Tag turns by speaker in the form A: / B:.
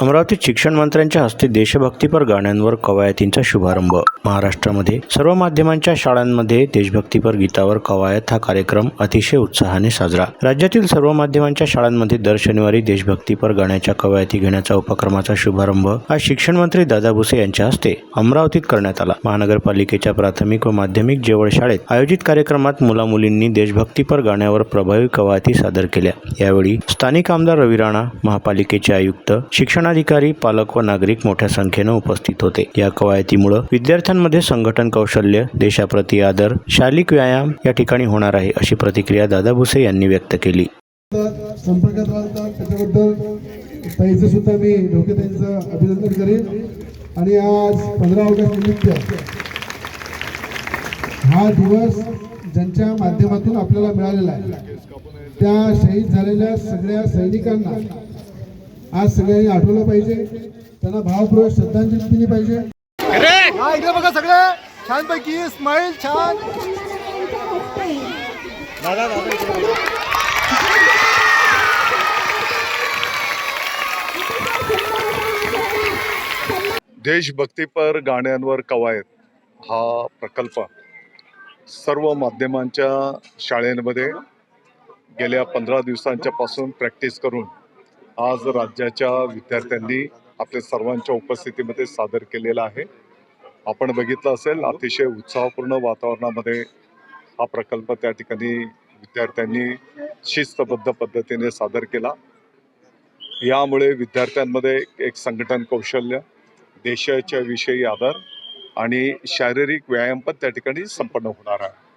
A: अमरावतीत शिक्षण मंत्र्यांच्या हस्ते देशभक्तीपर गाण्यांवर कवायतींचा शुभारंभ. महाराष्ट्रामध्ये सर्व माध्यमांच्या शाळांमध्ये देशभक्तीपर गीतावर कवायत हा कार्यक्रम अतिशय उत्साहाने साजरा. राज्यातील सर्व माध्यमांच्या शाळांमध्ये दर शनिवारी देशभक्तीपर गाण्याच्या कवायती घेण्याचा उपक्रमाचा शुभारंभ आज शिक्षण मंत्री दादा भुसे यांच्या हस्ते अमरावतीत करण्यात आला. महानगरपालिकेच्या प्राथमिक व माध्यमिक जेवळ शाळेत आयोजित कार्यक्रमात मुलामुलींनी देशभक्तीपर गाण्यावर प्रभावी कवायती सादर केल्या. यावेळी स्थानिक आमदार रवी राणा महापालिकेचे आयुक्त शिक्षण शिक्षणाधिकारी पालक व नागरिक मोठ्या संख्येनं उपस्थित होते. या कवायतीमुळे विद्यार्थ्यांमध्ये संघटन कौशल्य देशाप्रती आदर शालिक व्यायाम या ठिकाणी होणार आहे अशी प्रतिक्रिया दादा भुसे यांनी व्यक्त केली.
B: संपर्कात राहतात त्याच्याबद्दल त्यांचं सुद्धा मी डोके त्यांचं अभिनंदन करेन. आणि आज पंधरा ऑगस्ट निमित्त हा दिवस ज्यांच्या माध्यमातून आपल्याला मिळालेला आहे त्या शहीद झालेल्या सगळ्या सैनिकांना आज सगळ्यांनी आठवलं पाहिजे. त्यांना भावपूर्वक श्रद्धांजली दिली पाहिजे.
C: इकडे बघा सगळे. छान. पैकी स्माइल छान
D: देशभक्तीपर गाण्यांवर कवायत हा प्रकल्प सर्व माध्यमांच्या शाळेमध्ये गेल्या पंधरा दिवसांच्या पासून प्रॅक्टिस करून आज राज्याच्या विद्यार्थ्यांनी आपल्या सर्वांच्या उपस्थितीमध्ये सादर केलेला आहे. आपण बघितलं असेल अतिशय उत्साहपूर्ण वातावरणामध्ये हा प्रकल्प त्या ठिकाणी विद्यार्थ्यांनी शिस्तबद्ध पद्धतीने सादर केला. यामुळे विद्यार्थ्यांमध्ये एक संघटन कौशल्य देशाच्या विषयी आदर आणि शारीरिक व्यायाम पण त्या ठिकाणी संपन्न होणार आहे.